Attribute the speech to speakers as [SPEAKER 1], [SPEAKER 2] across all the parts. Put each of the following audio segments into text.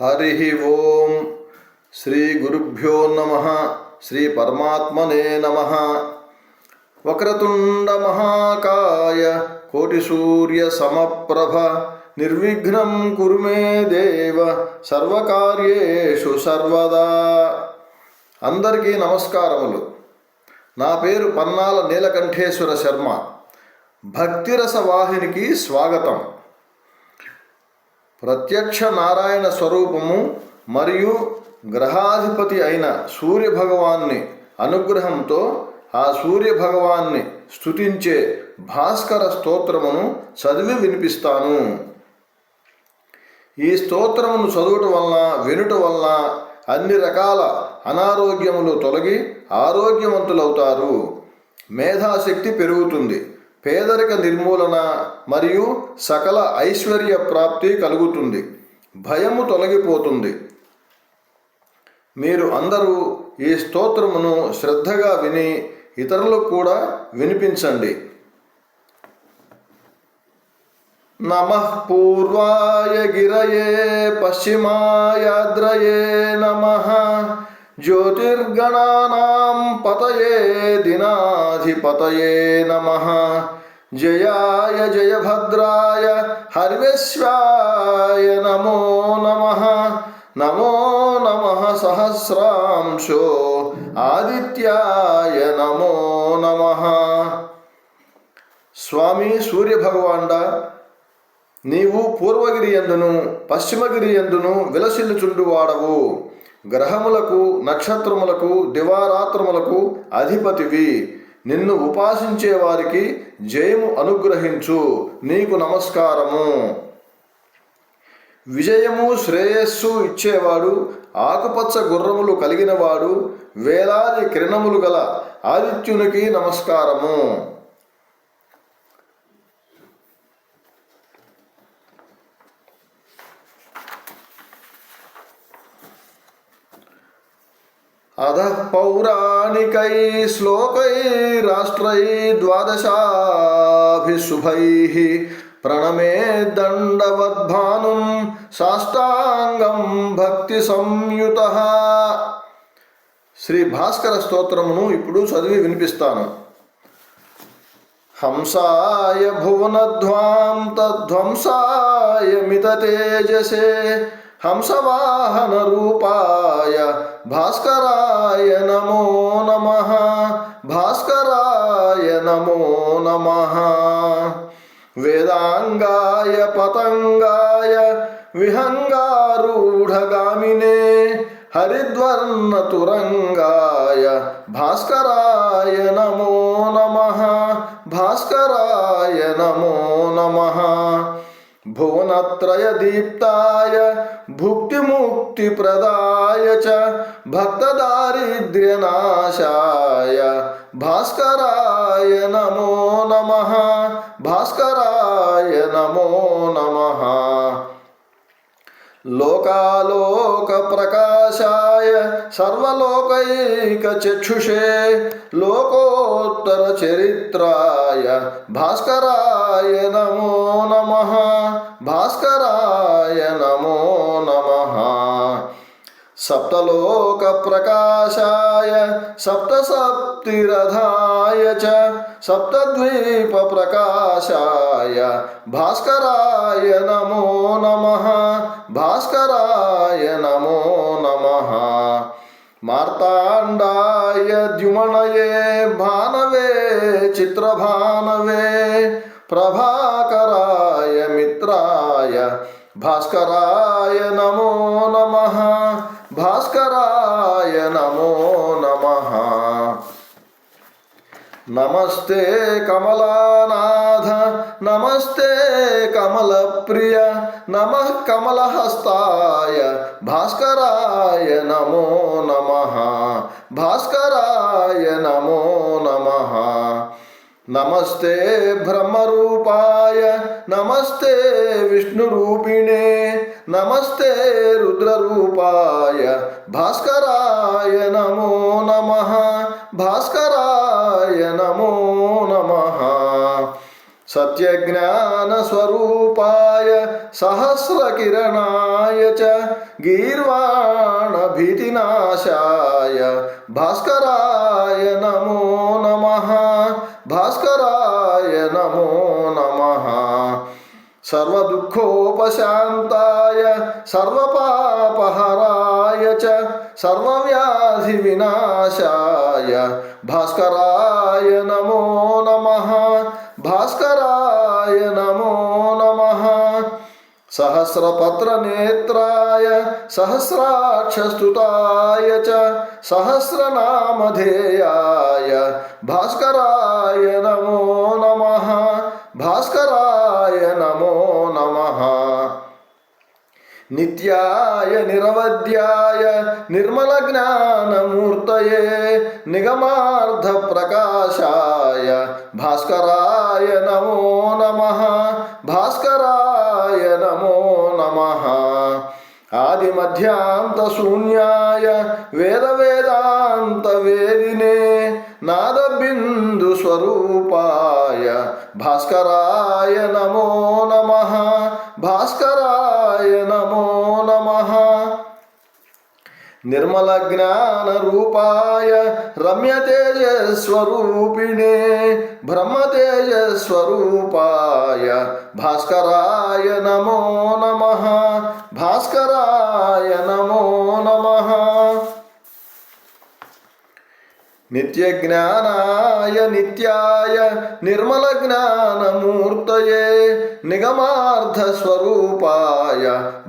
[SPEAKER 1] హరి ఓం శ్రీ గురుభ్యో నమ శ్రీ పరమాత్మనే నమ. వక్రతుండ మహాకాయ కోటి సూర్య సమప్రభ నిర్విఘ్నం కురు మే దేవ సర్వకార్యేషు సర్వదా. అందరికీ నమస్కారములు. నా పేరు పన్నాల నీలకంఠేశ్వర శర్మ. భక్తిరస వాహినికి స్వాగతం. ప్రత్యక్ష నారాయణ స్వరూపము మరియు గ్రహాధిపతి అయిన సూర్య భగవాన్ని అనుగ్రహంతో ఆ సూర్య భగవాన్ని భాస్కర స్తోత్రమును చదివి వినిపిస్తాను. ఈ స్తోత్రమును చదువుట వలన వినుట వలన అన్ని రకాల అనారోగ్యములు తొలగి ఆరోగ్యవంతులవుతారు. మేధాశక్తి పెరుగుతుంది. పేదరిక నిర్మూలన మరియు సకల ఐశ్వర్య ప్రాప్తి కలుగుతుంది. భయము తొలగిపోతుంది. మీరు అందరూ ఈ స్తోత్రమును శ్రద్ధగా విని ఇతరులకు కూడా వినిపించండి. నమ పూర్వాయ గిరయే పశ్చిమాయాద్రయే నమ జ్యోతిర్గణానాం పతయే దినాధిపతయే నమ జయాయ జయభద్రాయ హర్వేశ్వాయ నమో నమ నమో నమ సహస్రాంశో ఆదిత్యాయ నమో నమ స్వామి సూర్యభగవాండ నీవు పూర్వగిరి ఎందును పశ్చిమగిరి ఎందును విలసిల్లుచుండువాడవు. గ్రహములకు నక్షత్రములకు దివారాత్రములకు అధిపతివి. నిన్ను ఉపాసించే వారికి జయము అనుగ్రహించు. నీకు నమస్కారము. విజయము శ్రేయస్సు ఇచ్చేవాడు ఆకుపచ్చ గుర్రములు కలిగినవాడు వేలాది కిరణములు గల ఆదిత్యునికి నమస్కారము. अधः पौराणिकैः श्लोकैराष्ट्रैः द्वादशाभिशुभैः प्रणमे दण्डवद्भानुं సాష్టాంగం భక్తి సంయుత శ్రీ భాస్కర స్తోత్రమును ఇప్పుడు చదివి వినిపిస్తాను హంసాయ భువనధ్వాం తధ్వంసాయ మిత తేజసే హంసవాహన రూపాయ భాస్కరాయ నమో నమ. భాస్కరాయ నమో నమ. వేదాంగాయ పతంగాయ విహంగారూఢగామినే హరిద్వర్ణతురంగాయ భాస్కరాయ నమో నమ. భాస్కరాయ నమో నమ. భువనత్రయదీప్తాయ భుక్తిముక్తిప్రదాయ చ భక్తదారిద్ర్యనాశాయ భాస్కరాయ నమో నమ భాస్కరాయ నమో నమ లోకాలోకప్రకాశాయ సర్వలోకైకచక్షుషే లోకోత్తరచరిత్రాయ భాస్కరాయ నమో నమ భాస్కరాయ నమో నమ సప్తలోకప్రకాశాయ సప్తసప్తిరథాయ చ సప్తద్వీపప్రకాశాయ భాస్కరాయ నమో నమ భాస్కరాయ నమో నమ మార్తాండాయ ద్యుమణయే భానవే చిత్రభానవే ప్రభాకరాయ మిత్రాయ భాస్కరాయ నమో నమ. భాస్కరాయ నమో నమ. నమస్తే కమలానాథ నమస్తే కమలప్రియ నమ కమలహస్తాయ. భాస్కరాయ నమో నమ. భాస్కరాయ నమో నమ. नमस्ते ब्रह्मरूपाय, नमस्ते विष्णुरूपिणे, नमस्ते रुद्ररूपाय। भास्कराय नमो नमः, भास्कराय नमो नमः। सत्यज्ञानस्वरूपाय, सहस्रकिरणाय च, गीर्वाणभीतिनाशाय। भास्कराय सर्वदुःखोपशान्ताय सर्वपापहराय च सर्वव्याधिविनाशाय भास्कराय नमो नमः भास्कराय नमो नमः सहस्रपत्रनेत्राय सहस्राक्षस्तुताय च सहस्रनामधेयाय भास्कराय नमो नमः भास्कराय नमो नमः నిత్యాయ నిరవధ్యాయ నిర్మల జ్ఞానమూర్తయే నిగమార్థ ప్రకాశాయ. భాస్కరాయ నమో నమ. భాస్కరాయ నమో నమ. ఆదిమధ్యాంతశూన్యాయ వేదవేదాంత వేదినే నాదబిందు స్వరూపాయ. భాస్కరాయ నమో నమ. భాస్కరాయ నమో నమ. నిర్మల జ్ఞాన రూపాయ రమ్య తేజస్వరూపిణే బ్రహ్మ తేజస్వరూపాయ భాస్కరాయ నమో నమ. భాస్కరాయ నమో నమ. నిత్యజ్ఞానాయ నిత్యాయ నిర్మలజ్ఞానమూర్తయే నిగమార్థస్వరూపాయ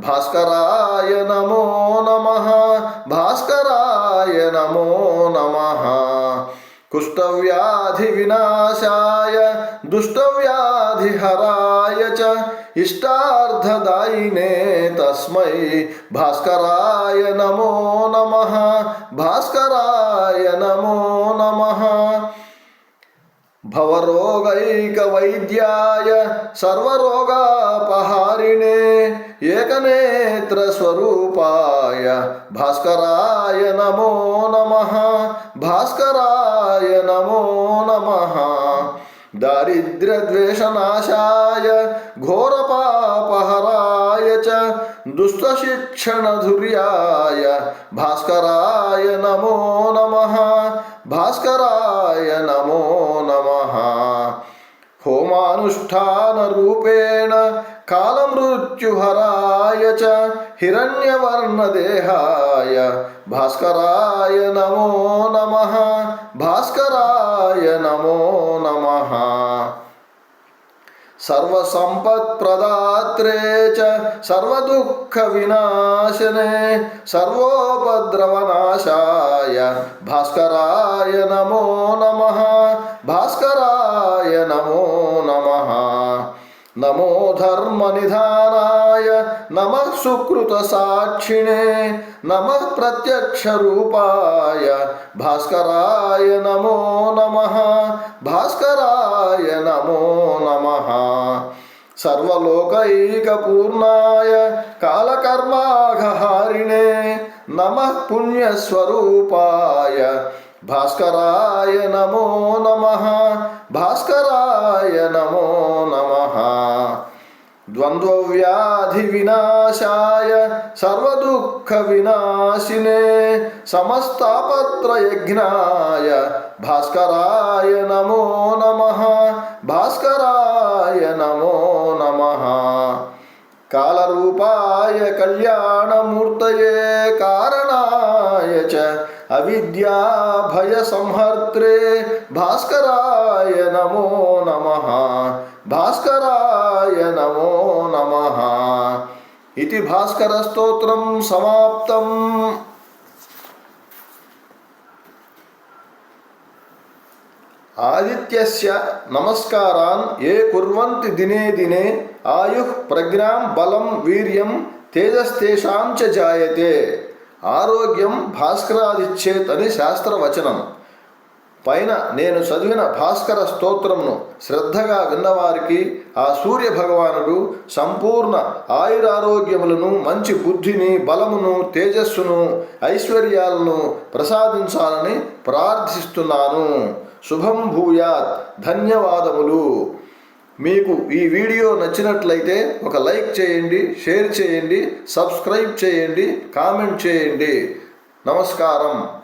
[SPEAKER 1] భాస్కరాయ నమో నమ. భాస్కరాయ నమో నమ. కుష్టవ్యాధి వినాశాయ. దుష్టవ్యా दुष्टव्याधिहराय च इष्टार्धदायिने तस्मै भास्कराय नमो नमः, भास्कराय नमो नमः। भवरोगैकवैद्याय सर्वरोगापहारिणे एकनेत्रस्वरूपाय भास्कराय नमो नमः, भास्कराय नमो नमः। दारिद्र्यद्वेषनाशाय, घोरपापहराय च, दुष्टशिक्षणधुर्याय, भास्कराय नमो नमः, भास्कराय नमो नमः। होमानुष्ठानरूपेण कालमृत्युहराय च, हिरण्यवर्णदेहाय, भास्कराय नमो नमः, भास्कराय नमो नमः। सर्वसम्पत्प्रदात्रे च सर्वदुःखविनाशने सर्वोपद्रवनाशाय। भास्कराय नमो नमः। भास्कराय नमो नमः। నమో ధర్మనిధానాయ నమ సుకృత సాక్షిణే నమ ప్రత్యక్ష రూపాయ భాస్కరాయ నమో నమ భాస్కరాయ నమో నమ. సర్వలోకైకపూర్ణాయ కాలకర్మాఘహారిణే నమ పుణ్యస్వరూపాయ. भास्कराय नमो नमः, भास्कराय नमो नमः। द्वन्द्वव्याधिविनाशाय, सर्वदुःखविनाशिने, समस्तापत्रयज्ञाय, भास्कराय नमो नमः, भास्कराय नमो नमः। కాళరూపాయ కళ్యాణమూర్తయే కారణాయ చ. అవిద్యాభయసంహర్త్రే భాస్కరాయ నమో నమ. భాస్కరాయ నమో నమ. ఇది భాస్కరస్తోత్రం సమాప్తం. ఆదిత్యస్య నమస్కారాన్ ఏ కుర్వంతి దినే దినే ఆయుః ప్రజ్ఞాం బలం వీర్యం తేజస్తేషాం చ జాయతే. ఆరోగ్యం భాస్కరాదిచ్చేత్ అని శాస్త్రవచనం. పైన నేను చదివిన భాస్కర స్తోత్రమును శ్రద్ధగా విన్నవారికి ఆ సూర్య భగవానుడు సంపూర్ణ ఆయురారోగ్యములను మంచి బుద్ధిని బలమును తేజస్సును ఐశ్వర్యాలను ప్రసాదించాలని ప్రార్థిస్తున్నాను. శుభం భూయాత్. ధన్యవాదములు. మీకు ఈ వీడియో నచ్చినట్లయితే ఒక లైక్ చేయండి షేర్ చేయండి సబ్స్క్రైబ్ చేయండి కామెంట్ చేయండి. నమస్కారం.